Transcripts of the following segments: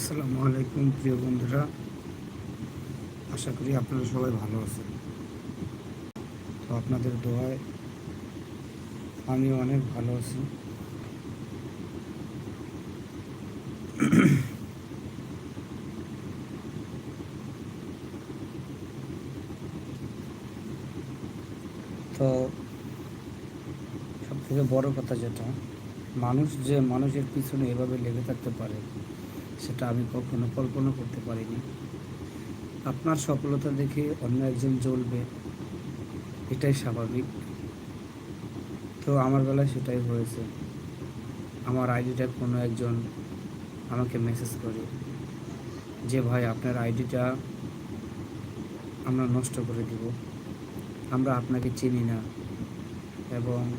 আসসালামু আলাইকুম, প্রিয় বন্ধুরা। আশা করি আপনারা সবাই ভালো আছেন। তো আপনাদের দোয়ায় আমিও অনেক ভালো আছি। তো সব থেকে বড় কথা যেটা, মানুষ যে মানুষের পিছনে এভাবে লেগে থাকতে পারে সেটা আমি কখনো কল্পনা করতে পারিনি। আপনার সফলতা দেখে অন্য একজন জ্বলবে, এটাই স্বাভাবিক। তো আমার বেলায় সেটাই হয়েছে। আমার আইডিটা কোনো একজন আমাকে মেসেজ করে যে, ভাই, আপনার আইডিটা আমরা নষ্ট করে দিব। আমরা আপনাকে চিনি না। এবং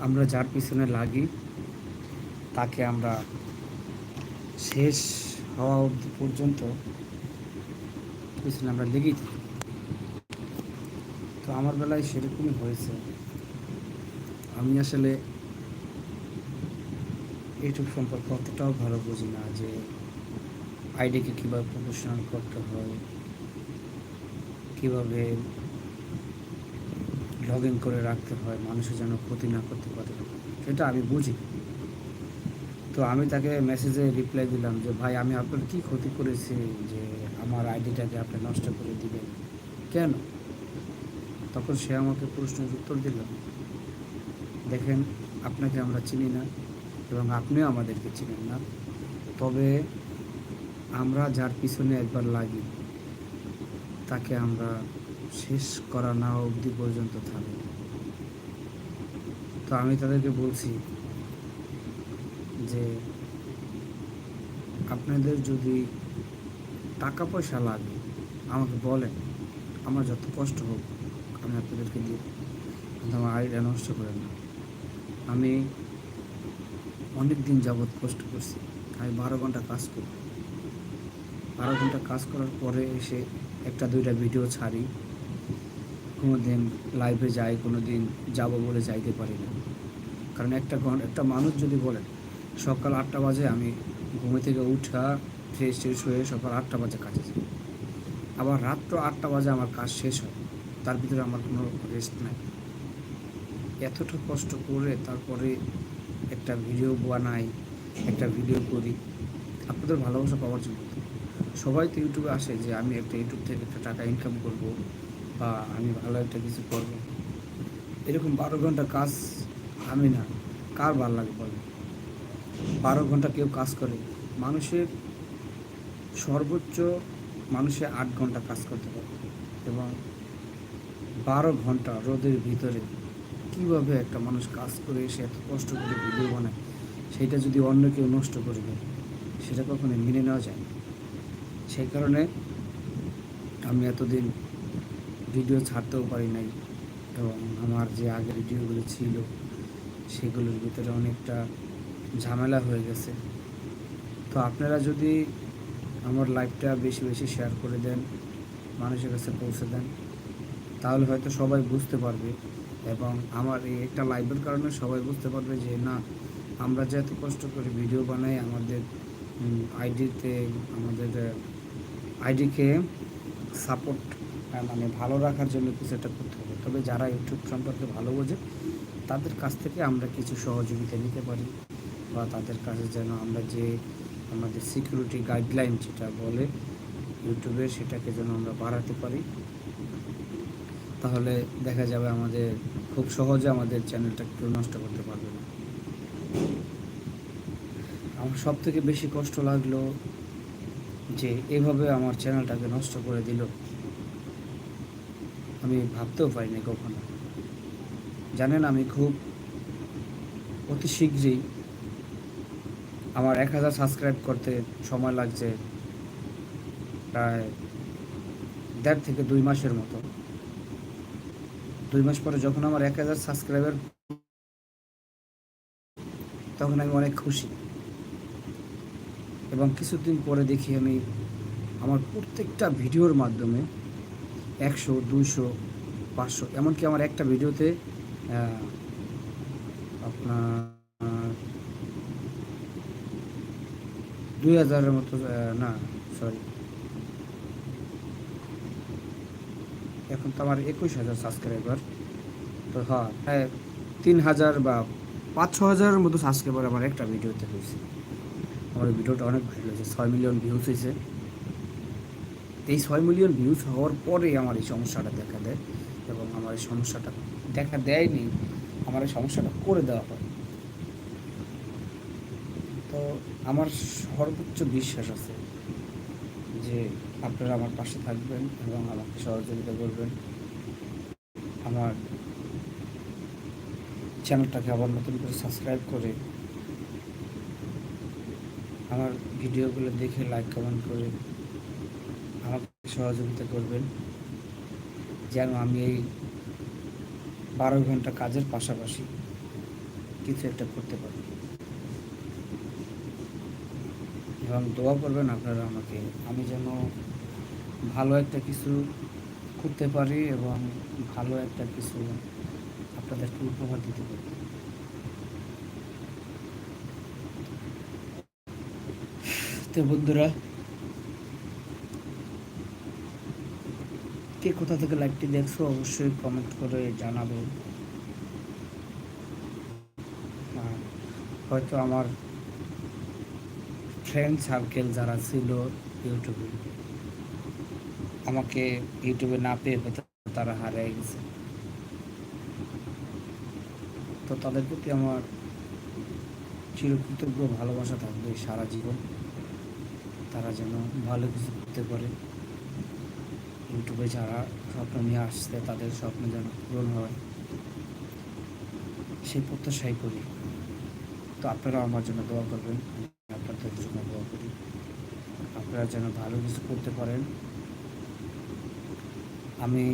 আমরা যার পিছনে লাগি তাকে আমরা শেষ হওয়া অবধি পর্যন্ত পিছনে আমরা লেগেই থাকি। তো আমার বেলায় সেরকমই হয়েছে। আমি আসলে ইউটিউব সম্পর্কে অতটাও ভালো বুঝি না যে আইডিকে কীভাবে প্রফেশনাল করতে হয়, কীভাবে লগ ইন করে রাখতে হয়, মানুষের যেন ক্ষতি না করতে পারে, সেটা আমি বুঝি তো আমি তাকে মেসেজে রিপ্লাই দিলাম যে, ভাই, আমি আপনার কি ক্ষতি করেছি যে আমার আইডিটাকে আপনি নষ্ট করে দিবেন? কেন? তখন সে আমাকে প্রশ্নের উত্তর দিল, দেখেন, আপনাকে আমরা চিনি না এবং আপনিও আমাদেরকে চিনেন না। তবে আমরা যার পিছনে একবার লাগি, তাকে আমরা শেষ করা না অবধি পর্যন্ত থাকি তো আমি তাদেরকে বলছি যে আপনাদের যদি টাকা পয়সা লাগে, আমাকে বলেন। আমার যত কষ্ট হোক, আমি আপনাদেরকে দিই কিন্তু আমার আইডিয়া নষ্ট করেন না। আমি অনেক দিন যাবৎ কষ্ট করছি। আমি বারো ঘণ্টা কাজ করি। বারো ঘণ্টা কাজ করার পরে এসে একটা, দুইটা ভিডিও ছাড়ি। কোনো দিন লাইভে যাই কোনো দিন যাব বলে যাইতে পারি না। কারণ একটা একটা মানুষ যদি বলেন সকাল আটটা বাজে আমি ঘুমে থেকে উঠা ফ্রেশ ট্রেশ হয়ে সকাল আটটা বাজে কাজে যাই। আবার রাত্র আটটা বাজে আমার কাজ শেষ হয়, তার ভিতরে আমার কোনো রেস্ট নাই। এতটা কষ্ট করে তারপরে একটা ভিডিও বানাই, একটা ভিডিও করি। আপনাদের ভালোবাসা পাওয়ার জন্য। সবাই তো ইউটিউবে আসে যে আমি একটা ইউটিউব থেকে একটা টাকা ইনকাম করব বা আমি ভালো একটা কিছু করব। এরকম বারো ঘণ্টা কাজ আমি না। কার ভালো লাগে বলে বারো ঘণ্টা কেউ কাজ করে, মানুষের সর্বোচ্চ মানুষে আট ঘণ্টা কাজ করতে পারে। এবং বারো ঘণ্টা রোদের ভিতরে কীভাবে একটা মানুষ কাজ করে এসে এত কষ্ট করে ভিডিও বানায়, সেটা যদি অন্য কেউ নষ্ট করে দেয়, সেটা কখনো মেনে নেওয়া যায় না। সেই কারণে আমি এতদিন ভিডিও ছাড়তেও পারি নাই এবং আমার যে আগের ভিডিওগুলো ছিল, সেগুলোর ভিতরে অনেকটা ঝামেলা হয়ে গেছে। তো আপনারা যদি আমার লাইভটা বেশি বেশি শেয়ার করে দেন, মানুষের কাছে পৌঁছে দেন, তাহলে হয়তো সবাই বুঝতে পারবে এবং আমার এই একটা লাইভের কারণে সবাই বুঝতে পারবে যে, না, আমরা যে এত কষ্ট করে ভিডিও বানাই, আমাদের আইডিতে আমাদের আইডিকে সাপোর্ট মানে ভালো রাখার জন্য কিছু একটা করতে হবে। তবে যারা ইউটিউব সম্পর্কে ভালো বোঝে, তাদের কাছ থেকে আমরা কিছু সহযোগিতা নিতে পারি। বা তাদের কাছে যেন আমরা যে আমাদের সিকিউরিটি গাইডলাইন যেটা বলে ইউটিউবে সেটাকে যেন আমরা বাড়াতে পারি। তাহলে দেখা যাবে আমাদের খুব সহজে আমাদের চ্যানেলটা কেউ নষ্ট করতে পারবে না। আমার সব থেকে বেশি কষ্ট লাগল যে এভাবে আমার চ্যানেলটাকে নষ্ট করে দিল। আমি ভাবতেও পারিনি কখনো। জানেন আমি খুব অতি শীঘ্রই আমার এক হাজার সাবস্ক্রাইব করতে সময় লাগছে প্রায় দেড় থেকে দুই মাসের মতো। দুই মাস পরে যখন আমার এক হাজার সাবস্ক্রাইবার তখন আমি অনেক খুশি। এবং কিছুদিন পরে দেখি আমি আমার প্রত্যেকটা ভিডিওর মাধ্যমে একশো, দুইশো, পাঁচশো, এমনকি আমার একটা ভিডিওতে আপনার দুই হাজারের মতো না সরি এখন তো আমার একুশ হাজার সাবস্ক্রাইবার তো হ্যাঁ তিন হাজার বা পাঁচ ছ হাজারের মতো সাবস্ক্রাইবার আমার একটা ভিডিওতে হয়েছে। আমার ভিডিওটা অনেক ভালো হয়েছে, ছয় মিলিয়ন ভিউজ হয়েছে। এই ছয় মিলিয়ন ভিউজ হওয়ার পরে আমার এই সমস্যাটা দেখা দেয় এবং আমার এই সমস্যাটা দেখা দেয়নি, আমার এই সমস্যাটা করে দেওয়া হয়। আমার সর্বোচ্চ বিশ্বাস আছে যে আপনারা আমার পাশে থাকবেন এবং আমাকে সহযোগিতা করবেন। আমার চ্যানেলটাকে আবার নতুন করে সাবস্ক্রাইব করে, আমার ভিডিওগুলো দেখে লাইক কমেন্ট করে আমাকে সহযোগিতা করবেন, যেন আমি এই বারো ঘণ্টা কাজের পাশাপাশি কিছু একটা করতে পারি। এবং দোয়া করবেন আপনারা আমাকে। আমি যেন ভালো একটা কিছু করতে পারি এবং ভালো একটা কিছু আপনাদেরকে উপহার দিতে পারি। তো বন্ধুরা, কে কোথা থেকে লাইভটি দেখছ অবশ্যই কমেন্ট করে জানাবে। হয়তো আমার ফ্রেন্ড সার্কেল যারা ছিল ইউটিউবে আমাকে ইউটিউবে না পেয়ে তারা হারিয়ে গেছে। তো তাদের প্রতি আমার চিরকৃতজ্ঞ ভালোবাসা থাকবে সারা জীবন। তারা যেন ভালো কিছু করতে পারে। ইউটিউবে যারা স্বপ্ন নিয়ে আসছে, তাদের স্বপ্ন যেন পূরণ হয়। সেই প্রত্যাশাই করি। তো আপনারা আমার জন্য দোয়া করবেন। আপনাদের আপনারা যেন ভালো কিছু করতে পারেন। আমি,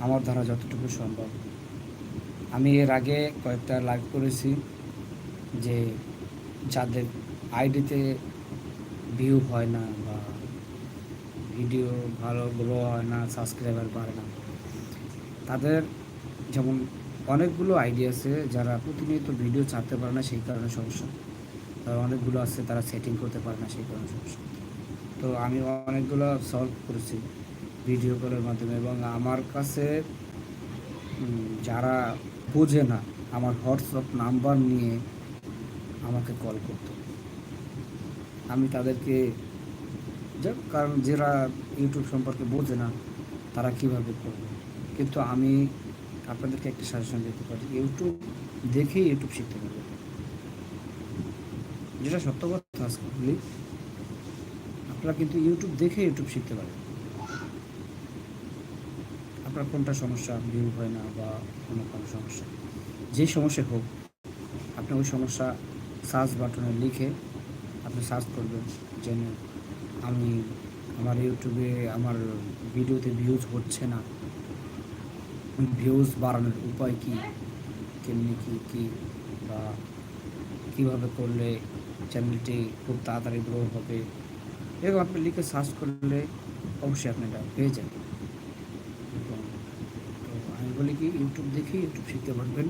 আমার দ্বারা যতটুকু সম্ভব। আমি এর আগে কয়েকটা লাইভ করেছি যে যাদের আইডিতে ভিউ হয় না বা ভিডিও ভালো গ্রো হয় না সাবস্ক্রাইবার বাড়ে না। তাদের যেমন অনেকগুলো আইডিয়া আছে, যারা প্রতিনিয়ত ভিডিও ছাড়তে পারে না, সেই কারণে সমস্যা। তার অনেকগুলো আছে, তারা সেটিং করতে পারে না, সেই কারণে সমস্যা। তো আমি অনেকগুলো সলভ করেছি ভিডিও কলের মাধ্যমে এবং আমার কাছে যারা বোঝে না আমার হোয়াটসঅ্যাপ নাম্বার নিয়ে আমাকে কল করত। আমি তাদেরকে, যাক, কারণ যারা ইউটিউব সম্পর্কে বোঝে না, তারা কীভাবে করবে? কিন্তু আমি আপনাদেরকে একটা সাজেশন দিতে পারি ইউটিউব দেখেই ইউটিউব শিখতে পারবে যেটা সত্য কথা আজকে আপনারা কিন্তু ইউটিউব দেখে ইউটিউব শিখতে পারেন। আপনার কোনটা সমস্যা ভিউ হয় না বা কোনো কোনো সমস্যা। যে সমস্যা হোক, আপনি ওই সমস্যা সার্চ বাটনে লিখে আপনি সার্চ করবেন, যেন আমি আমার ইউটিউবে আমার ভিডিওতে ভিউজ হচ্ছে না। ভিউজ বাড়ানোর উপায় কী? কেমনি কী কী বা কীভাবে করলে চ্যানেলটি খুব তাড়াতাড়ি গ্রো হবে? এরকম আপনি লিখে সার্চ করলে অবশ্যই আপনি এটা পেয়ে যাবেন। এবং তো আমি বলি কি, ইউটিউব দেখে ইউটিউব শিখতে পারবেন।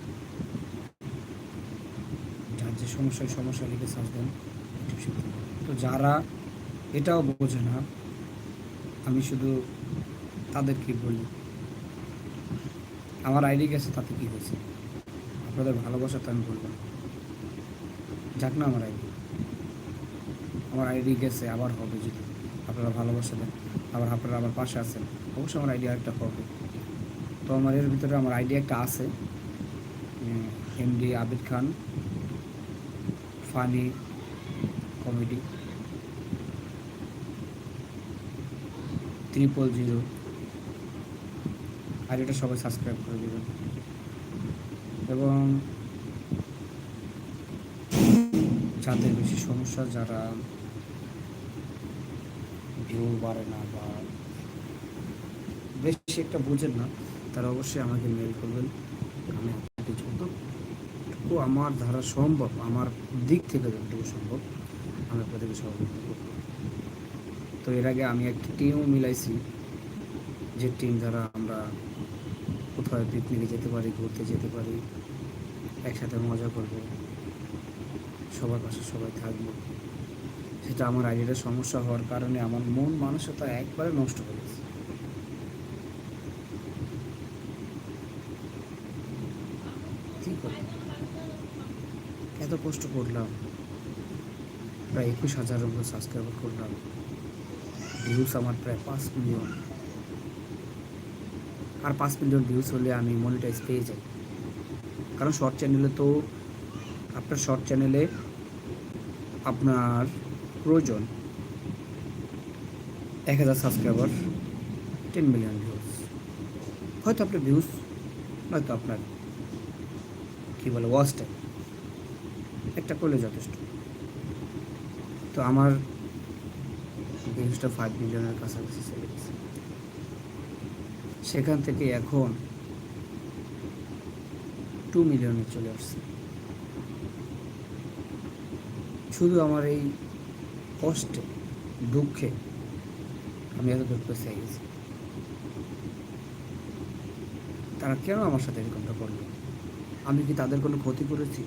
যার যে সমস্যায় সমস্যা লিখে সার্চ দেন, ইউটিউব শিখতে তো যারা এটাও বোঝে না, আমি শুধু তাদেরকে বলি, আমার আইডি গেছে, তাতে কী হয়েছে? আপনাদের ভালোবাসা তো আমি বলব যাক না আমার আইডি। আমার আইডি গেছে, আবার হবে যদি আপনারা ভালোবাসা দেন। আবার আপনারা আমার পাশে আছেন, অবশ্যই আমার আইডি একটা হবে। তো আমার এর ভিতরে আমার আইডি একটা আছে। MD Abid Khan, funny comedy. Triple zero আর এটা সবাই সাবস্ক্রাইব করে দেবেন। এবং যাদের বেশি সমস্যা, যারা ভিউ বাড়ে না বা বেশি একটা বোঝেন না, তারা অবশ্যই আমাকে মেল করবেন। আমি আপনাকে যতটুকু আমার ধারা সম্ভব, আমার দিক থেকে যতটুকু সম্ভব, আমি আপনাদেরকে সহযোগিতা করব। তো এর আগে আমি একটি টিমও মিলাইছি, যে টিম দ্বারা আমরা কোথাও পিকনিকে যেতে পারি, ঘুরতে যেতে পারি, একসাথে মজা করব, সবার পাশে সবাই থাকব। সেটা আমার আইডিয়াটা সমস্যা হওয়ার কারণে আমার মন মানসিকতা একবারে নষ্ট হয়ে গেছে। এত কষ্ট করলাম। প্রায় একুশ হাজারের উপর সাবস্ক্রাইবার করলাম। ভিউজ আমার প্রায় পাঁচ মিলিয়ন আর পাঁচ মিলিয়ন ভিউজ হলে আমি মনিটাইজ পেয়ে যাই। কারণ শর্ট চ্যানেলে তো আপনার শর্ট চ্যানেলে আপনার প্রয়োজন এক হাজার সাবস্ক্রাইবার টেন মিলিয়ন ভিউজ হয়তো আপনার ভিউজ নয়তো আপনার, কী বলে ওয়াচ টাইম একটা করলে যথেষ্ট। তো আমার ভিউজটা ফাইভ মিলিয়নের কাছাকাছি চলে গেছে। সেখান থেকে এখন টু মিলিয়নে চলে আসছে। শুধু আমার এই কষ্টে, দুঃখে আমি এত দুঃখ পেয়ে তারা কেন আমার সাথে এরকমটা করল? আমি কি তাদের কোনো ক্ষতি করেছি?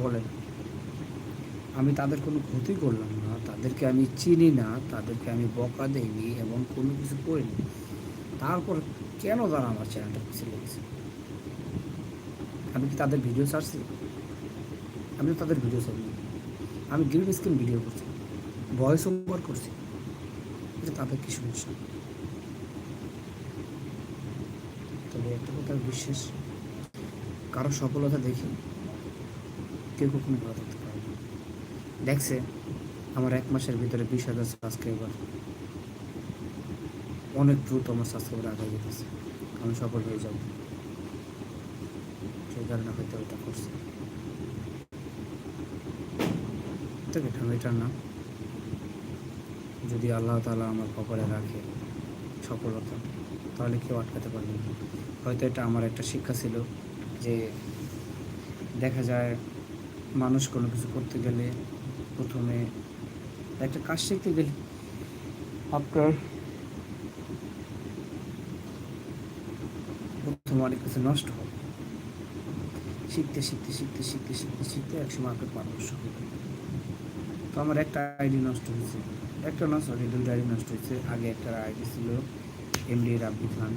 বলেন। আমি তাদের কোনো ক্ষতি করলাম না, তাদেরকে আমি চিনি না, তাদেরকে আমি বকা দেইনি এবং কোনো কিছু করিনি। তারপর কেন তারা আমার চ্যানেলটা পিছিয়ে লেগেছে আমি কি তাদের ভিডিও ছাড়ছি? আমি তাদের ভিডিও ছাড়ি আমি গ্রিন স্ক্রিন ভিডিও করছি ভয়েস ওভার করছি। এটা তাদের কি সমস্যা? তবে একটা কথা বিশ্বাস কারও সফলতা দেখি কেউ কখনো ভালো থাকতে পারে না। দেখছে, আমার এক মাসের ভিতরে বিশ হাজার সাবস্ক্রাইবার অনেক দ্রুত আমার সাবস্ক্রাইবার আগে যেতেছে। আমি সফল হয়ে যাব। সেই কারণে হয়তো ওটা করছে। এটা এটার না যদি আল্লাহ তালা আমার কপালে রাখে সফলতা, তাহলে কেউ আটকাতে পারবে না। হয়তো এটা আমার একটা শিক্ষা ছিল যে দেখা যায় মানুষ কোনো কিছু করতে গেলে প্রথমে একটা কাজ শিখতে গেলে আপনার প্রথমে অনেক কিছু নষ্ট হবে শিখতে শিখতে শিখতে শিখতে শিখতে শিখতে একসময় আপনার পারদর্শ হবে তো আমার একটা আইডি নষ্ট হয়েছে। একটা না সরি দুইটা আইডি নষ্ট হয়েছে। আগে একটা আইডি ছিল MD Rabbi Khan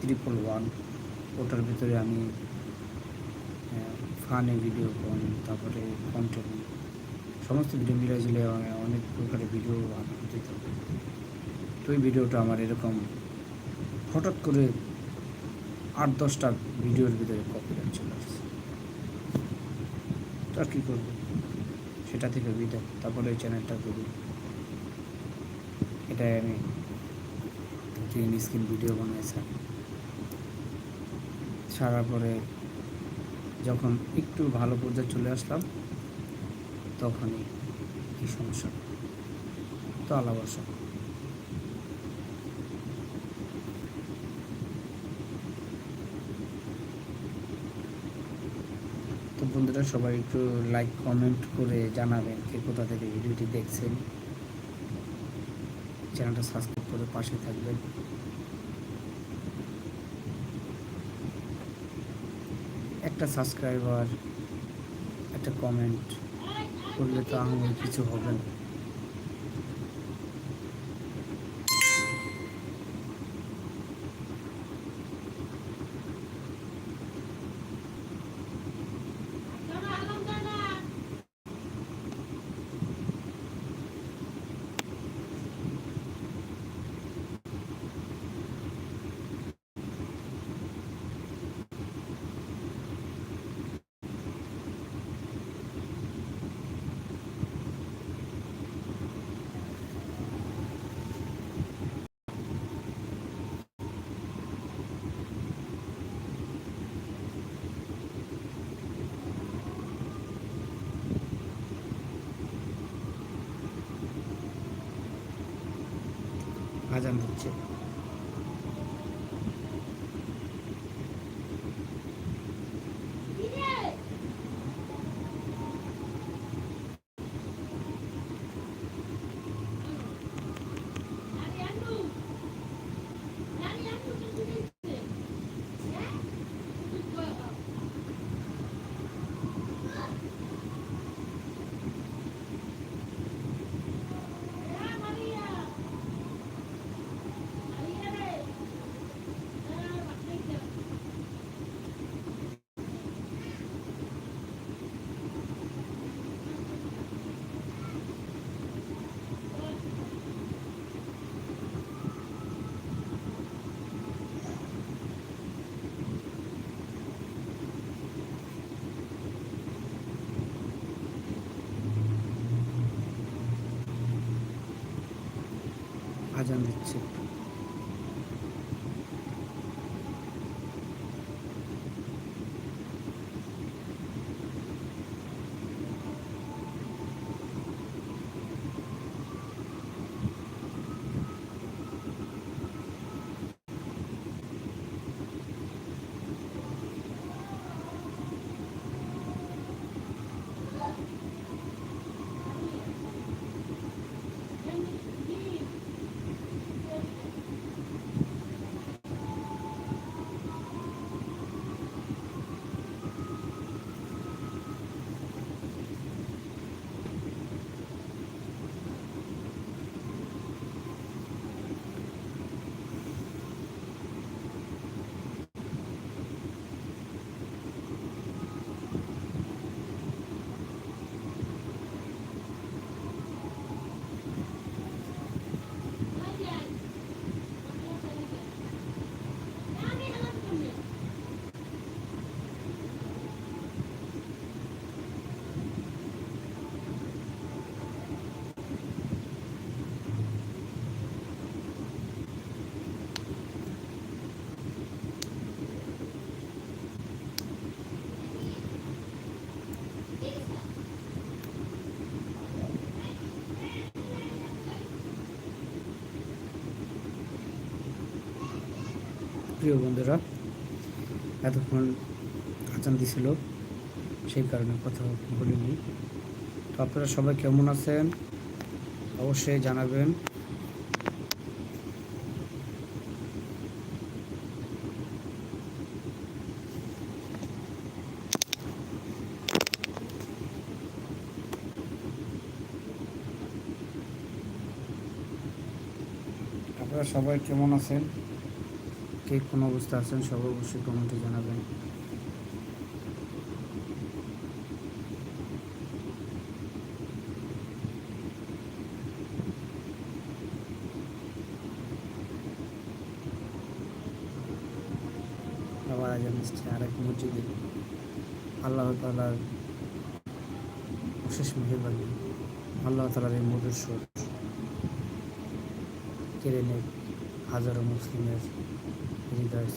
triple one ওটার ভিতরে আমি ফানে ভিডিও কোন তারপরে কন্টেন্ট সমস্ত ভিডিও মিলাই ঝিলে অনেক প্রকারের ভিডিও দিত তো ওই ভিডিওটা আমার এরকম হঠাৎ করে আট দশটা ভিডিওর ভিতরে কপিরাইট চলে আসছে। তো কী করব? সেটা থেকে বিদায়। তারপরে ওই চ্যানেলটা করি এটাই আমি গ্রিন স্ক্রিন ভিডিও বানাইছি। ছাড়ার পরে যখন একটু ভালো পর্যায়ে চলে আসলাম, তখনই এই সমস্যা। তো আল্লাহ তো বন্ধুরা, সবাই একটু লাইক কমেন্ট করে জানাবেন কে কোথা থেকে ভিডিওটি দেখছেন। চ্যানেলটা সাবস্ক্রাইব করে পাশে থাকবেন। একটা সাবস্ক্রাইবার একটা কমেন্ট করলে তো আমার কিছু হবে না। আজান হচ্ছে আজান দিচ্ছে। প্রিয় বন্ধুরা, এতক্ষণ আজান দিছিল, সেই কারণে কথা বলিনি। তো আপনারা সবাই কেমন আছেন? অবশ্যই জানাবেন। আপনারা সবাই কেমন আছেন? কে কোন অবস্থা আছেন সব অবশ্যই কমেন্টে জানাবেন। আবার আজান আসছে আরেক মসজিদে। আল্লাহ তালার অশেষ মেহরবানি, আল্লাহ তালার এই মধুর সুর। কেড়ে নেয় হাজারো মুসলিমের হৃদয়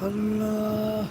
আল্লাহ।